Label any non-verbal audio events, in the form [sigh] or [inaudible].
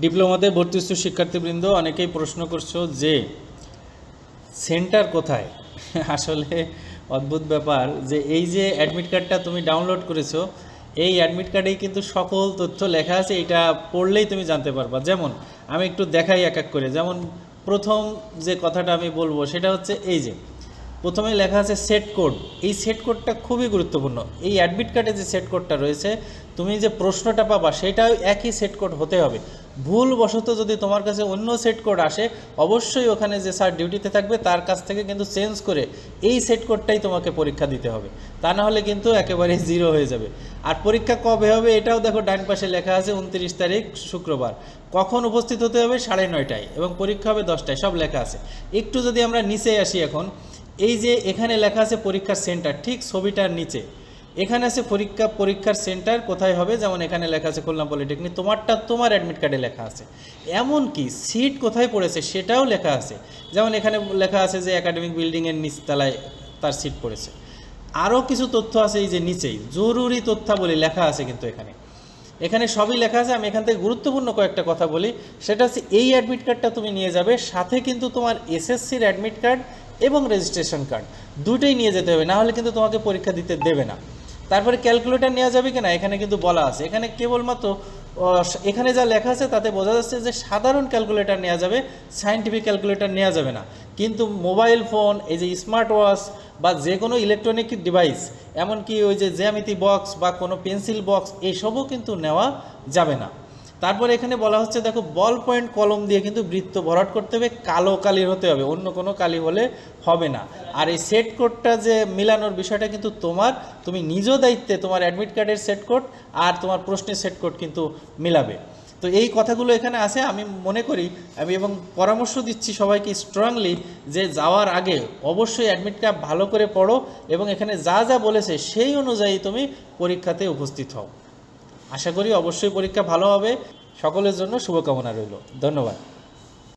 ডিপ্লোমাতে ভর্তিস্থ শিক্ষার্থীবৃন্দ অনেকেই প্রশ্ন করছ যে, সেন্টার কোথায়? [laughs] আসলে অদ্ভুত ব্যাপার যে এই যে অ্যাডমিট কার্ডটা তুমি ডাউনলোড করেছ, এই অ্যাডমিট কার্ডেই কিন্তু সকল তথ্য লেখা আছে, এটা পড়লেই তুমি জানতে পারবা। যেমন, আমি একটু দেখাই এক এক করে। যেমন, প্রথম যে কথাটা আমি বলব সেটা হচ্ছে এই যে, প্রথমে লেখা আছে সেট কোড এই সেট কোডটা খুবই গুরুত্বপূর্ণ। এই অ্যাডমিট কার্ডে যে সেট কোডটা রয়েছে, তুমি যে প্রশ্নটা পাবা সেটাও একই সেট কোড হতে হবে। ভুল বশত যদি তোমার কাছে অন্য সেট কোড আসে, অবশ্যই ওখানে যে স্যার ডিউটিতে থাকবে, তার কাছ থেকে কিন্তু চেঞ্জ করে এই সেট কোডটাই তোমাকে পরীক্ষা দিতে হবে। তা না হলে কিন্তু একেবারে জিরো হয়ে যাবে। আর পরীক্ষা কবে হবে এটাও দেখো ডান পাশে লেখা আছে উনত্রিশ তারিখ, শুক্রবার। কখন উপস্থিত হতে হবে? সাড়ে নয়টায় এবং পরীক্ষা হবে দশটায়, সব লেখা আছে। একটু যদি আমরা নিচে আসি এখন, এই যে এখানে লেখা আছে পরীক্ষার সেন্টার ঠিক ছবিটার নিচে। এখানে আছে পরীক্ষা, পরীক্ষার সেন্টার কোথায় হবে? যেমন এখানে লেখা আছে খুলনা পলিটেকনিক তোমারটা তোমার অ্যাডমিট কার্ডে লেখা আছে। এমনকি সিট কোথায় পড়েছে সেটাও লেখা আছে। যেমন এখানে লেখা আছে যে একাডেমিক বিল্ডিংয়ের নিচতলায় তার সিট পড়েছে। আরও কিছু তথ্য আছে এই যে নিচেই। জরুরি তথ্যাবলী লেখা আছে কিন্তু এখানে। এখানে সবই লেখা আছে। আমি এখান থেকে গুরুত্বপূর্ণ কয়েকটা কথা বলি। সেটা হচ্ছে এই অ্যাডমিট কার্ডটা তুমি নিয়ে যাবে। সাথে কিন্তু তোমার এসএসসির অ্যাডমিট কার্ড এবং রেজিস্ট্রেশন কার্ড দুটোই নিয়ে যেতে হবে। না হলে কিন্তু তোমাকে পরীক্ষা দিতে দেবে না। তারপরে ক্যালকুলেটার নেওয়া যাবে কিনা এখানে কিন্তু বলা আছে। এখানে কেবলমাত্র এখানে যা লেখা আছে তাতে বোঝা যাচ্ছে যে সাধারণ ক্যালকুলেটার নেওয়া যাবে সায়েন্টিফিক ক্যালকুলেটার নেওয়া যাবে না। কিন্তু মোবাইল ফোন এই যে স্মার্ট ওয়াচ বা যে কোনো ইলেকট্রনিক ডিভাইস এমনকি ওই যে জ্যামিতি বক্স বা কোনো পেন্সিল বক্স এসবও কিন্তু নেওয়া যাবে না। তারপর এখানে বলা হচ্ছে, দেখো বল পয়েন্ট কলম দিয়ে কিন্তু বৃত্ত ভরাট করতে হবে, কালো কালির হতে হবে, অন্য কোনো কালি হলে হবে না। আর এই সেট কোডটা যে মিলানোর বিষয়টা কিন্তু তোমার, তুমি নিজ দায়িত্বে তোমার অ্যাডমিট কার্ডের সেট কোড আর তোমার প্রশ্নের সেট কোড কিন্তু মিলাবে। তো এই কথাগুলো এখানে আছে, আমি মনে করি, আমি এবং পরামর্শ দিচ্ছি সবাইকে স্ট্রংলি যে যাওয়ার আগে অবশ্যই অ্যাডমিট কার্ড ভালো করে পড়ো এবং এখানে যা যা বলেছে সেই অনুযায়ী তুমি পরীক্ষাতে উপস্থিত হও। আশা করি অবশ্যই পরীক্ষা ভালো হবে। সকলের জন্য শুভকামনা রইল। ধন্যবাদ।